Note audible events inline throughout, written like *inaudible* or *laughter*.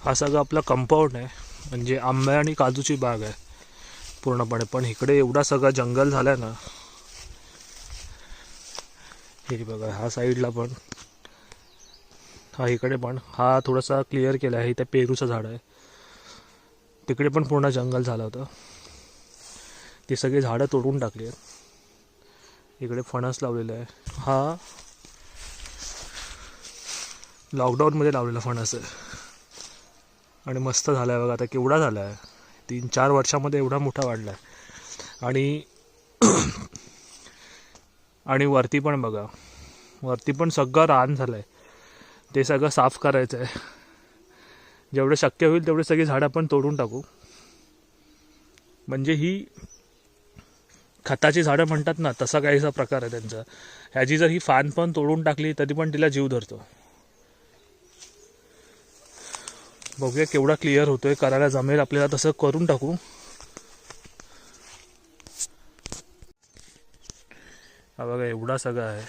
हा सगळा आपला कंपाऊंड आहे म्हणजे आंबे आणि काजूची बाग आहे पूर्णपणे. पण इकडे एवढा सगळा जंगल झाला ना हे बघा हा साईडला पण. हा इकडे पण. हा थोडासा क्लिअर केला आहे इथे पेरूचं झाड आहे. तिकडे पण पूर्ण जंगल झालं होतं. ती सगळी झाडं तोडून टाकली आहेत. इकडे फणस लावलेला आहे. हा. लॉकडाऊनमध्ये लावलेला फणस आहे. आणि मस्त झाला आहे बघा आता केवढा झाला आहे तीन चार वर्षामध्ये एवढा मोठा वाढला आहे आणि *clears throat* आणि वरती पण बघा वरती पण सगळं रान झालं आहे ते सगळं साफ करायचं आहे जेवढं शक्य होईल तेवढे सगळी झाडं आपण तोडून टाकू. म्हणजे ही खताची झाडं म्हणतात ना तसा काहीसा प्रकार आहे त्यांचा. ह्याची जर ही फान पण तोडून टाकली तरी पण तिला जीव धरतो. बघूया केवढा क्लिअर होतोय. करायला जमेल आपल्याला तसं करून टाकू. हा बघा एवढा सगळं आहे.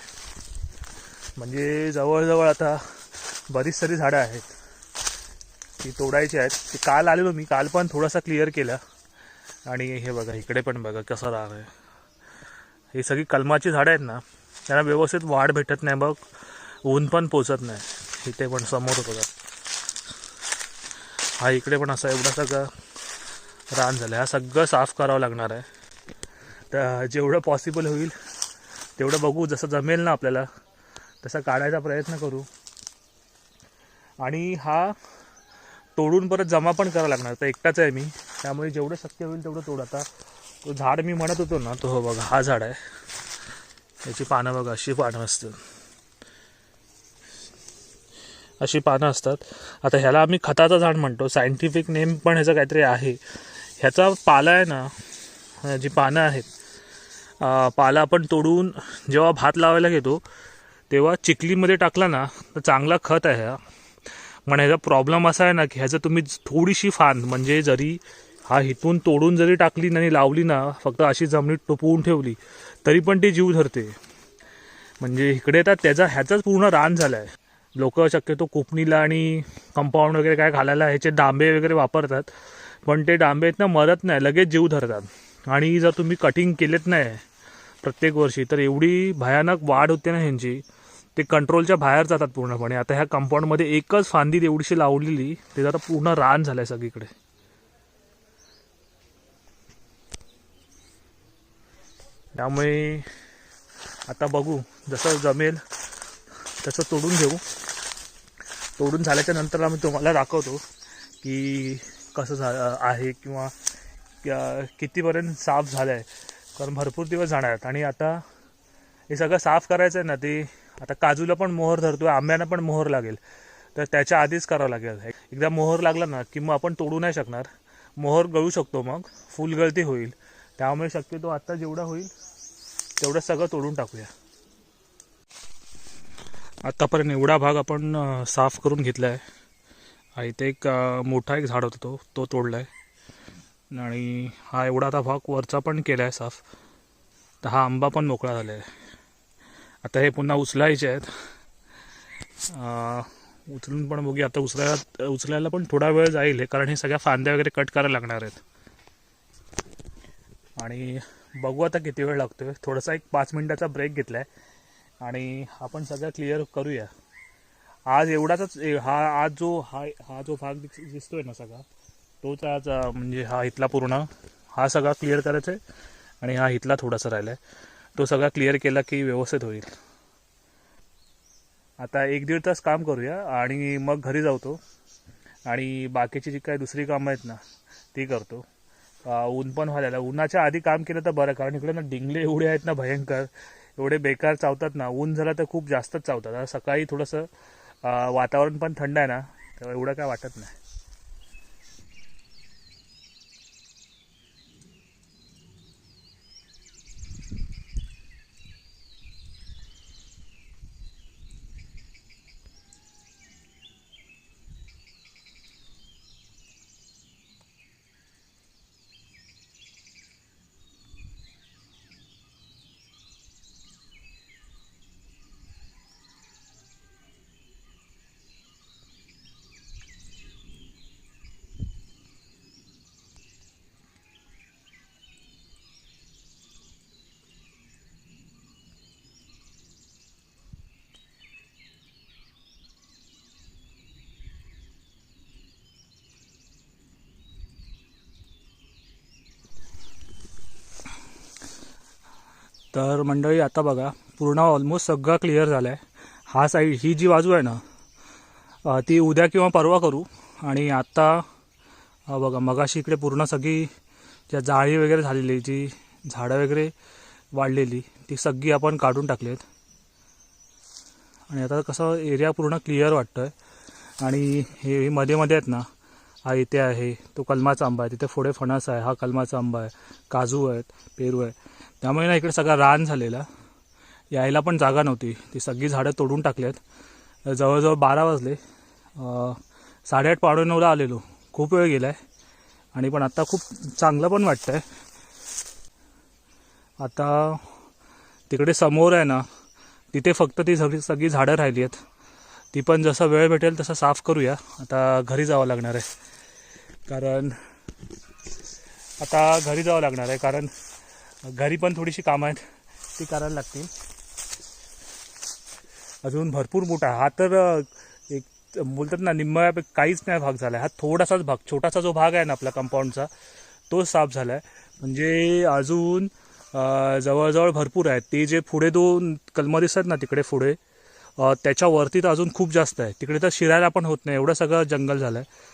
म्हणजे जवळजवळ आता बरीच सारी झाडं आहेत. ती तोडायची आहेत. ती काल आलेलो मी. काल पण थोडासा क्लिअर केला. आणि हे बघा इकडे पण बघा कसं रान आहे. ही सगळी कलमाची झाडं आहेत ना त्यांना व्यवस्थित वाढ भेटत नाही बघ. ऊन पण पोचत नाही. इथे पण समोर बघा. हा इकडे पण असा एवढा सगळं रान झालं. हा सगळं साफ करावं लागणार आहे. तर जेवढं पॉसिबल होईल तेवढं बघू. जसं जमेल ना आपल्याला तसा काढायचा प्रयत्न करू. आणि हा तोडून परत जमा पण करावा लागणार. तर एकटाच आहे मी. त्यामुळे जेवढं शक्य होईल तेवढं तोड. आता तो झाड मी म्हणत होतो ना तो हो बघा हा झाड आहे. याची पानं बघा अशी पानं असतात अशी पानं असतात. आता ह्याला आम्ही खताचं झाड म्हणतो. सायंटिफिक नेम पण ह्याचं काहीतरी आहे. ह्याचा पाला आहे ना जी पानं आहेत पाला आपण तोडून जेव्हा भात लावायला घेतो तेव्हा चिखलीमध्ये टाकला ना तर चांगला खत आहे हा. पण ह्याचा प्रॉब्लेम असा आहे ना की ह्याचं तुम्ही थोडीशी फान म्हणजे जरी हा इथून तोडून जरी टाकली आणि लावली ना फक्त अशी जमिनीत टोपवून ठेवली तरी पण ती जीव धरते. म्हणजे इकडे तर त्याचा ह्याचाच पूर्ण रान झाला आहे लोक शक्यतो कोपणीला आणि कंपाऊंड वगैरे काय घालायला ह्याचे डांबे वगैरे वापरतात. पण ते डांबे आहेत ना मरत नाही लगेच जीव धरतात. आणि जर तुम्ही कटिंग केलेत नाही प्रत्येक वर्षी तर एवढी भयानक वाढ होते ना ह्यांची. ते कंट्रोलच्या बाहेर जातात पूर्णपणे. आता ह्या कंपाऊंडमध्ये एकच फांदी एवढीशी लावलेली ते जरा पूर्ण रान झालंय सगळीकडे. त्यामुळे आता बघू जसं जमेल तसं तोडून घेऊ. तोडून झाल्याच्यानंतर आम्ही तुम्हाला दाखवतो की कसं झा आहे किंवा कितीपर्यंत साफ झालं आहे कारण भरपूर दिवस जाणार आहेत. आणि आता हे सगळं साफ करायचं आहे ना ते आता काजूला पण मोहर धरतो आहे आंब्याला पण मोहर लागेल. तर त्याच्या आधीच करावं लागेल. एकदा मोहर लागला ना की मग आपण तोडू नाही शकणार. मोहर गळू शकतो मग. फुल गळती होईल. त्यामुळे शक्यतो आत्ता जेवढा होईल तेवढं सगळं तोडून टाकूया. आत्तापर्यंत एवढा भाग आपण साफ करून घेतला आहे इथे एक मोठा एक झाड होता तो तो तोडला आहे आणि हा एवढा आता भाग वरचा पण केला आहे साफ. तर हा आंबा पण मोकळा झाला आहे आता हे पुन्हा उचलायचे आहेत. उचलून पण बघूया. आता उचलायला उचलायला पण थोडा वेळ जाईल हे कारण हे सगळ्या फांद्या वगैरे कट करायला लागणार आहेत. आणि बघू आता किती वेळ लागतोय. थोडासा एक पाच मिनिटाचा ब्रेक घेतला आहे आणि आपण सगळं क्लिअर करूया. आज एवढाच हा आज जो हा हा जो भाग दिस- दिसतोय ना सगळा तोच आज म्हणजे हा इथला पूर्ण हा सगळा क्लिअर करायचा आहे आणि हा इथला थोडासा राहिला आहे तो सगळा क्लिअर केला की व्यवस्थित होईल. आता एक दीड तास काम करूया आणि मग घरी जाऊतो. आणि बाकीची जी काही दुसरी कामं आहेत ना ती करतो. ऊन पण व्हायला उन्हाच्या आधी काम केलं तर बरं कारण इकडे ना डिंगले एवढे आहेत ना भयंकर. एवढे बेकार चावतात ना ऊन झालं तर खूप जास्तच चावतात. आता सकाळी थोडंसं वातावरण पण थंड आहे ना तेव्हा एवढं काय वाटत नाही. तर मंडळी आता बघा पूर्ण ऑलमोस्ट सगळं क्लिअर झालं आहे हा साईड ही जी बाजू आहे ना ती उद्या किंवा परवा करू. आणि आत्ता बघा मगाशी इकडे पूर्ण सगळी ज्या जाळी वगैरे झालेली जी झाडं वगैरे वाढलेली ती सगळी आपण काढून टाकली आहेत आणि आता कसं एरिया पूर्ण क्लिअर वाटतं आहे आणि हे मध्ये मध्ये आहेत ना हा इथे आहे. तो कलमाचा आंबा आहे. तिथे पुढे फणस आहे. हा कलमाचा आंबा आहे. काजू आहेत. पेरू आहे त्यामुळे ना इकडे सगळा रान झालेला. यायला पण जागा नव्हती. ती सगळी झाडं तोडून टाकली आहेत जवळजवळ बारा वाजले. साडेआठ पावणे नऊला आलेलो. खूप वेळ गेला आहे आणि पण आता खूप चांगलं पण वाटतं आहे आता तिकडे समोर आहे ना तिथे फक्त ती सगळी सगळी झाडं राहिली आहेत. ती पण जसं वेळ भेटेल तसं साफ करूया. आता घरी जावं लागणार आहे. कारण आता घरी जावं लागणार आहे. कारण घरी पण थोडीशी कामं आहेत. ती करायला लागतील. अजून भरपूर मोठा हा तर एक बोलतात ना निम्म्या काहीच नाही भाग झाला आहे हा थोडासाच भाग छोटासा जो भाग आहे ना आपला कंपाऊंडचा तो साफ झाला आहे म्हणजे अजून जवळजवळ भरपूर आहेत ते जे पुढे दोन कलमं दिसतात ना तिकडे पुढे त्याच्यावरती तर अजून खूप जास्त आहे. तिकडे तर शिरायला पण होत नाही. एवढं सगळं जंगल झालं आहे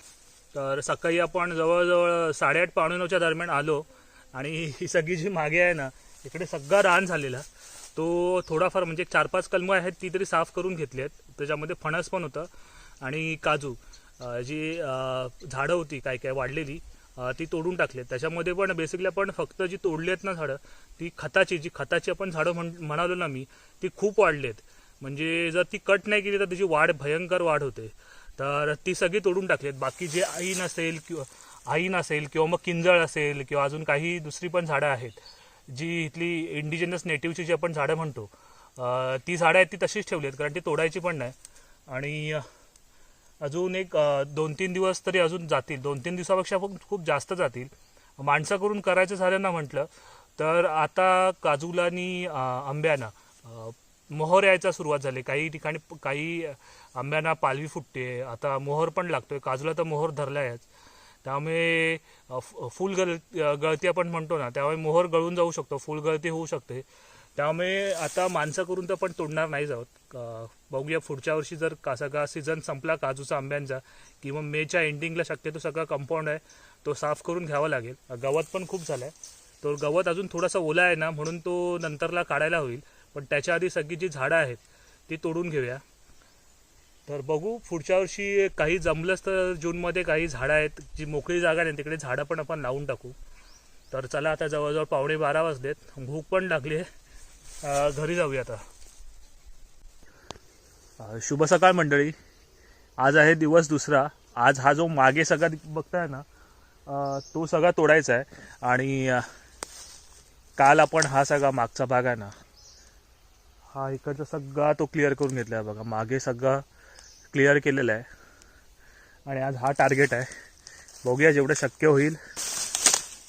तर सकाळी आपण जवळजवळ साडेआठ पावणे नऊच्या दरम्यान आलो आणि ही सगळी जी मागे आहे ना इकडे सगळा रान झालेला. तो थोडाफार म्हणजे चार पाच कलमं आहेत ती तरी साफ करून घेतली आहेत. त्याच्यामध्ये फणस पण होतं आणि काजू. जी झाडं होती काय काय वाढलेली ती तोडून टाकली आहेत. त्याच्यामध्ये पण बेसिकली आपण फक्त जी तोडली आहेत ना झाडं ती खताची जी खताची आपण झाडं म्हण म्हणालो ना मी ती खूप वाढली आहेत. म्हणजे जर ती कट नाही केली तर त्याची वाढ भयंकर वाढ होते. तर ती सगळी तोडून टाकली आहेत. बाकी जे ऐन असेल किंवा आईन असेल किंवा मग किंजळ असेल किंवा अजून काही दुसरी पण झाडं आहेत जी इथली इंडिजिनस नेटिव्हची जी आपण झाडं म्हणतो ती झाडं आहेत ती तशीच ठेवली आहेत कारण ती तोडायची पण नाही. आणि अजून एक दोन तीन दिवस तरी अजून जातील. दोन तीन दिवसापेक्षा खूप खूप जास्त जातील. माणसं करून करायचं झालं ना म्हटलं तर आता काजूला आणि आंब्याना मोहर यायचा सुरुवात झाली. काही ठिकाणी काही आंब्यांना पालवी फुटते. आता मोहर पण लागतोय. काजूला तर मोहर धरला आहेच त्यामुळे फ- फुल गळ गळती आपण म्हणतो ना त्यामुळे मोहर गळून जाऊ शकतो. फुल गळती होऊ शकते. त्यामुळे आता माणसं करून तर पण तोडणार नाही जाऊत बघूया पुढच्या वर्षी जर का सगळा सीझन संपला काजूचा आंब्यांचा किंवा मेच्या एंडिंगला शक्यतो सगळा कंपाऊंड आहे तो साफ करून घ्यावा लागेल. गवत पण खूप झालं आहे तो गवत अजून थोडासा ओला आहे ना म्हणून तो नंतरला काढायला होईल. पण त्याच्या आधी सगळी जी झाडं आहेत ती तोडून घेऊया. तर बघू पुढच्या वर्षी काही जमलंच तर जूनमध्ये काही झाडं आहेत जी मोकळी जागा नाही तिकडे झाडं पण आपण लावून टाकू. तर चला आता जवळजवळ पावणे बारा वाजलेत भूक पण लागली आहे. घरी जाऊया आता. शुभ सकाळ मंडळी. आज आहे दिवस दुसरा. आज हा जो मागे सगळा बघताय ना तो सगळा तोडायचा आहे. आणि काल आपण हा सगळा मागचा भाग आहे ना हा इकडचा सगळा तो क्लिअर करून घेतला आहे बघा. मागे सगळा क्लिअर केलेला आहे. आणि आज हा टार्गेट आहे. बघूया जेवढं शक्य होईल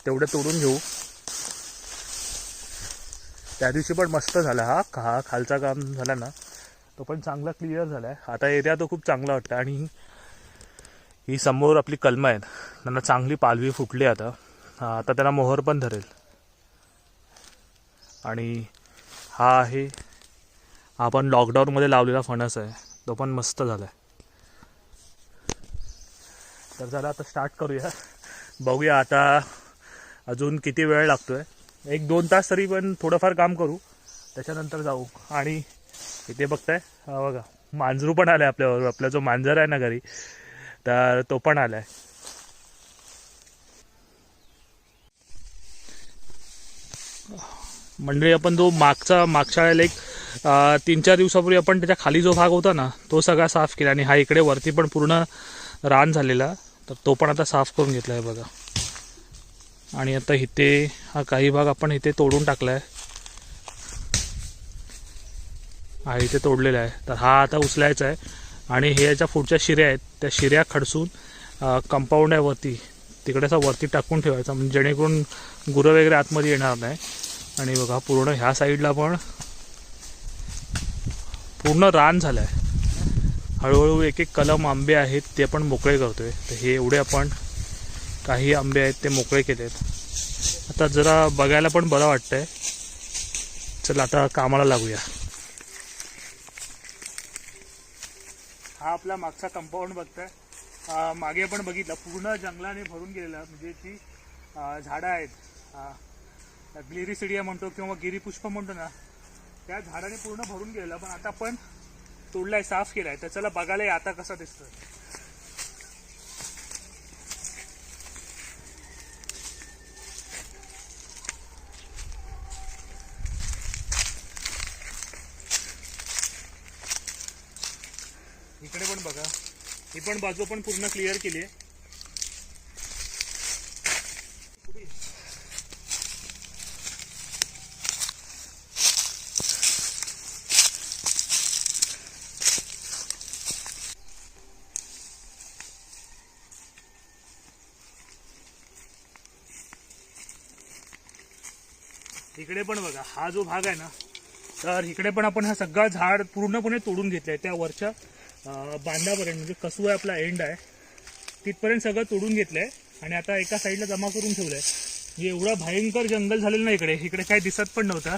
तेवढं तोडून घेऊ. त्या दिवशी पण मस्त झाला हा. हा खालचा काम झाला ना तो पण चांगला क्लिअर झाला आहे आता एरिया तो खूप चांगला वाटतं आणि ही समोर आपली कलमं आहेत. त्यांना चांगली पालवी फुटली आता. आता त्यांना मोहर पण धरेल. आणि हा आहे आपण लॉकडाऊनमध्ये लावलेला फणस आहे. तो पण मस्त झाला आहे तर चला आता स्टार्ट करूया. बघूया आता अजून किती वेळ लागतोय. एक दोन तास तरी पण थोडंफार काम करू. त्याच्यानंतर जाऊ. आणि इथे बघताय बघा मांजरू पण आलाय आपल्याबरोबर. आपला जो मांजर आहे ना घरी तर तो पण आलाय. म्हणजे आपण जो मागचा मागच्या वेळेला एक तीन चार दिवसापूर्वी आपण त्याच्याखाली जो भाग होता ना तो सगळा साफ केला आणि हा इकडे वरती पण पूर्ण रान झालेला. तर तो पण आता साफ करून घेतला आहे बघा. आणि आता इथे हा काही भाग आपण इथे तोडून टाकला आहे हा इथे तोडलेला आहे. तर हा आता उचलायचा आहे. आणि हे याच्या पुढच्या शिऱ्या आहेत त्या शिऱ्या खडसून कंपाऊंड आहे वरती तिकडे असं वरती टाकून ठेवायचा. म्हणजे जेणेकरून गुरं वगैरे आतमध्ये येणार नाही. आणि बघा पूर्ण ह्या साईडला पण पूर्ण रान झालं आहे हळूहळू एक एक कलम आंबे आहेत ते आपण मोकळे करतो आहे तर हे एवढे आपण काही आंबे आहेत ते मोकळे केले आहेत आता जरा बघायला पण बरं वाटतं आहे चला आता कामाला लागूया. हा आपला मागचा कंपाऊंड बघताय. मागे आपण बघितलं. पूर्ण जंगलाने भरून गेलेला. म्हणजे ती झाडं आहेत ग्लिरिसिडिया म्हणतो किंवा गिरीपुष्प म्हणतो ना त्या झाडाने पूर्ण भरून गेलेला पण आता आपण तोडलाय साफ केलाय. तर चला बघायला आता कसा दिसतोय. इकडे पण बघा. ही पण बाजू पण पूर्ण क्लिअर केली आहे. इकडे पण बघा हा जो भाग आहे ना तर इकडे पण आपण हा सगळा झाड पूर्णपणे तोडून घेतलं आहे त्या वरच्या बांधापर्यंत म्हणजे कसू आहे आपला एंड आहे तिथपर्यंत सगळं तोडून घेतलं आहे आणि आता एका साईडला जमा करून ठेवलंय. म्हणजे एवढं भयंकर जंगल झालेलं ना इकडे. इकडे काही दिसत पण नव्हता.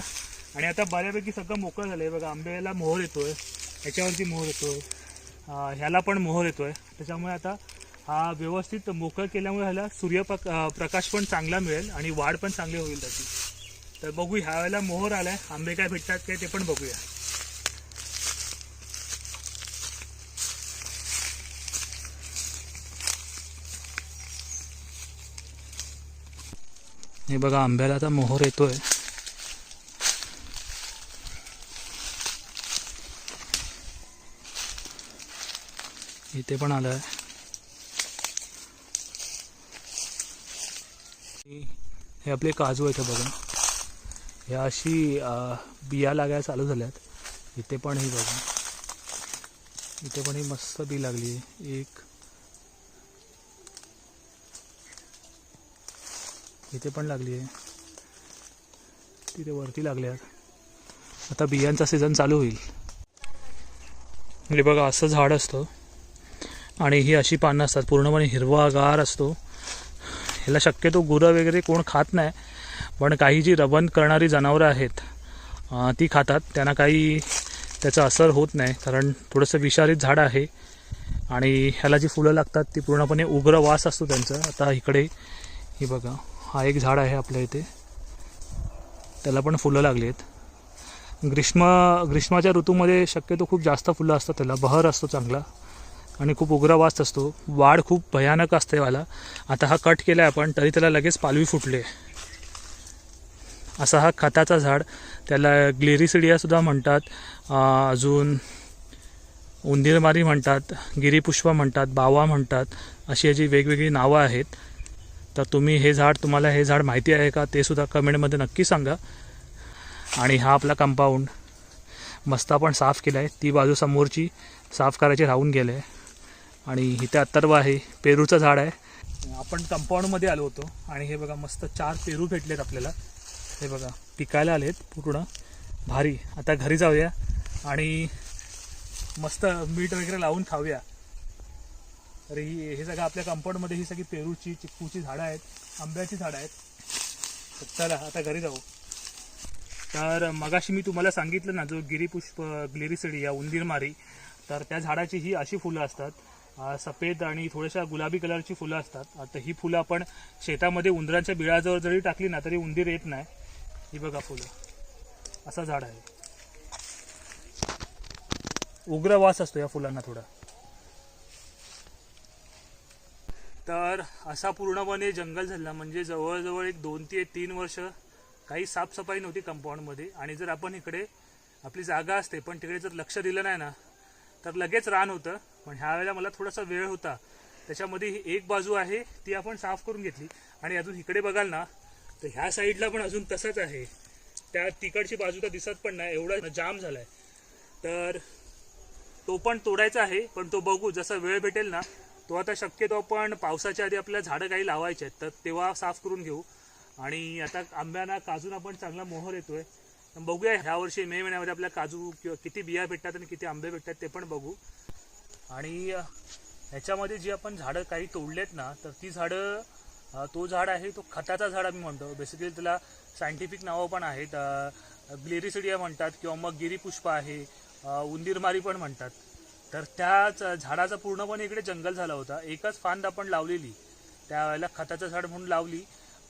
आणि आता बऱ्यापैकी सगळं मोकळं झालं आहे बघा आंब्याला मोहर येतोय. ह्याच्यावरती मोहर येतोय. आहे ह्याला पण मोहर येतोय. त्याच्यामुळे आता हा व्यवस्थित मोकळं केल्यामुळे ह्याला सूर्यप्रक प्रकाश पण चांगला मिळेल आणि वाढ पण चांगली होईल त्याची. तर बघू ह्या वेळेला मोहर आलाय. आंबे काय भेटतात काय ते पण बघूया. हे बघा आंब्याला आता मोहर येतोय. इथे पण आलाय. हे आपले काजू आहेत बघा. ह्या अशी बिया लागायला चालू झाल्यात. इथे पण ही बघा. इथे पण ही मस्त बी लागली. आहे एक. इथे पण लागली आहे. तिथे वरती लागल्यात. आता बियांचा सीझन चालू होईल. म्हणजे बघा असं झाड असतं. आणि ही अशी पानं असतात. पूर्णपणे हिरवागार असतो. ह्याला शक्यतो गुरं वगैरे कोण खात नाही. पण काही जी रवण करणारी जनावरं आहेत ती खातात. त्यांना काही त्याचा असर होत नाही कारण थोडंसं विषारीत झाड आहे आणि ह्याला जी फुलं लागतात ती पूर्णपणे उग्र वास असतो त्यांचा. आता इकडे हे बघा हा एक झाड आहे आपल्या इथे. त्याला पण फुलं लागली आहेत. ग्रीष्म ग्रीष्माच्या ऋतूमध्ये शक्यतो खूप जास्त फुलं असतात त्याला. बहर असतो चांगला आणि खूप उग्र वास असतो. वाढ खूप भयानक असते वाला आता हा कट केला आहे आपण तरी त्याला लगेच पालवी फुटले. असा हा खताचा झाड त्याला ग्लेरिसिडियासुद्धा म्हणतात. अजून उंदीरमारी म्हणतात गिरीपुष्प म्हणतात बावा म्हणतात अशी याची वेगवेगळी नावं आहेत. तर तुम्ही हे झाड तुम्हाला हे झाड माहिती आहे का ते सुद्धा कमेंटमध्ये नक्की सांगा. आणि हा आपला कंपाऊंड मस्त आपण साफ केला आहे ती बाजू समोरची साफ करायची राहून गेलं. आहे आणि इथे अत्तर्व आहे पेरूचं झाड आहे. आपण कंपाऊंडमध्ये आलो होतो. आणि हे बघा मस्त चार पेरू भेटलेत आपल्याला. हे बघा पिकायला आलेत पूर्ण. भारी. आता घरी जाऊया आणि मस्त मीठ वगैरे लावून खाऊया. तर ही हे सगळं आपल्या कंपाऊंडमध्ये ही सगळी पेरूची चिक्कूची झाडं आहेत आंब्याची झाडं आहेत. तर चला आता घरी जाऊ. तर मगाशी मी तुम्हाला सांगितलं ना जो गिरीपुष्प ग्लिरिसिडी या उंदीरमारी तर त्या झाडाची ही अशी फुलं असतात. सफेद आणि थोड्याशा गुलाबी कलरची फुलं असतात. आता ही फुलं आपण शेतामध्ये उंदरांच्या बिळाजवळ जरी टाकली ना तरी उंदीर येत नाही. ही बघा फुलं. असं झाड आहे. उग्र वास असतो या फुलांना थोडा. तर असा पूर्णपणे जंगल झाला. म्हणजे जवळजवळ एक दोन ते तीन वर्ष काही साफसफाई नव्हती कंपाऊंडमध्ये. आणि जर आपण इकडे आपली जागा असते पण तिकडे जर लक्ष दिलं नाही ना तर लगेच रान होतं. पण ह्या वेळेला मला थोडासा वेळ होता. त्याच्यामध्ये ही एक बाजू आहे ती आपण साफ करून घेतली. आणि अजून इकडे बघाल ना तर ह्या साईडला पण अजून तसंच आहे. त्या तिकडची बाजू तर दिसत पण नाही एवढा जाम झालाय. तर तो पण तोडायचा आहे पण तो बघू जसा वेळ भेटेल ना तो आता शक्यतो आपण पावसाच्या आधी आपल्या झाडं काही लावायचे आहेत तर तेव्हा साफ करून घेऊ. आणि आता आंब्याना काजून आपण चांगला मोहर येतोय. तर बघूया ह्या वर्षी मे महिन्यामध्ये आपल्या काजू किंवा किती बिया भेटतात आणि किती आंबे भेटतात ते पण बघू. आणि ह्याच्यामध्ये जी आपण झाडं काही तोडलेत ना तर ती झाडं तो झाड आहे तो खताचा झाड आम्ही म्हणतो. बेसिकली त्याला सायंटिफिक नावं पण आहेत. ग्लेरिसिडिया म्हणतात किंवा मग गिरीपुष्प आहे उंदीरमारी पण म्हणतात. तर त्याच झाडाचा पूर्णपणे इकडे जंगल झाला होता. एकच फांद आपण लावलेली. त्यावेळेला खताचं झाड म्हणून लावली.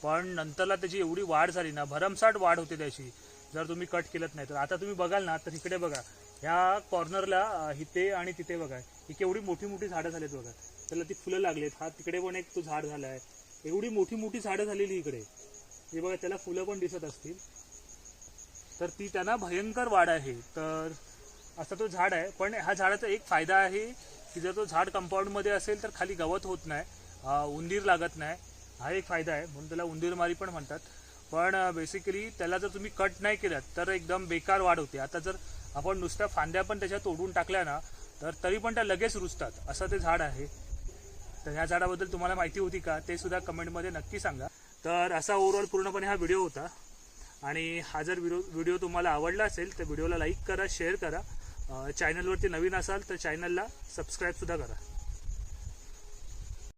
पण नंतरला त्याची एवढी वाढ झाली ना भरमसाठ वाढ होते त्याची. जर तुम्ही कट केलंच नाही तर. आता तुम्ही बघाल ना तर इकडे बघा. ह्या कॉर्नरला हिते इथे आणि तिथे बघा. ही केवढी मोठी मोठी झाडं झालीत बघा. त्याला ती फुलं लागलेत. हा तिकडे पण एक तो झाड झाला आहे एवढी मोठी मोठी झाडं झालेली इकडे. हे बघा त्याला फुलं पण दिसत असतील. तर ती त्यांना भयंकर वाढ आहे. तर असा तो झाड आहे. पण ह्या झाडाचा एक फायदा आहे की जर तो झाड कंपाऊंडमध्ये असेल तर खाली गवत होत नाही. उंदीर लागत नाही. हा एक फायदा आहे. म्हणून त्याला उंदीरमारी पण म्हणतात. पण बेसिकली त्याला जर तुम्ही कट नाही केलं तर एकदम बेकार वाढ होते. आता जर आपण नुसत्या फांद्या पण त्याच्या तोडून टाकल्या ना तर तरी पण त्या लगेच रुजतात. असं ते झाड आहे. तर ह्या झाडाबद्दल तुम्हाला माहिती होती का ते सुद्धा कमेंटमध्ये नक्की सांगा. तर असा ओव्हरऑल पूर्णपणे हा व्हिडिओ होता. आणि हा जर व्हिडिओ व्हिडिओ तुम्हाला आवडला असेल तर व्हिडिओला लाईक करा शेअर करा. चॅनलवरती नवीन असाल तर चॅनलला सबस्क्राईबसुद्धा करा.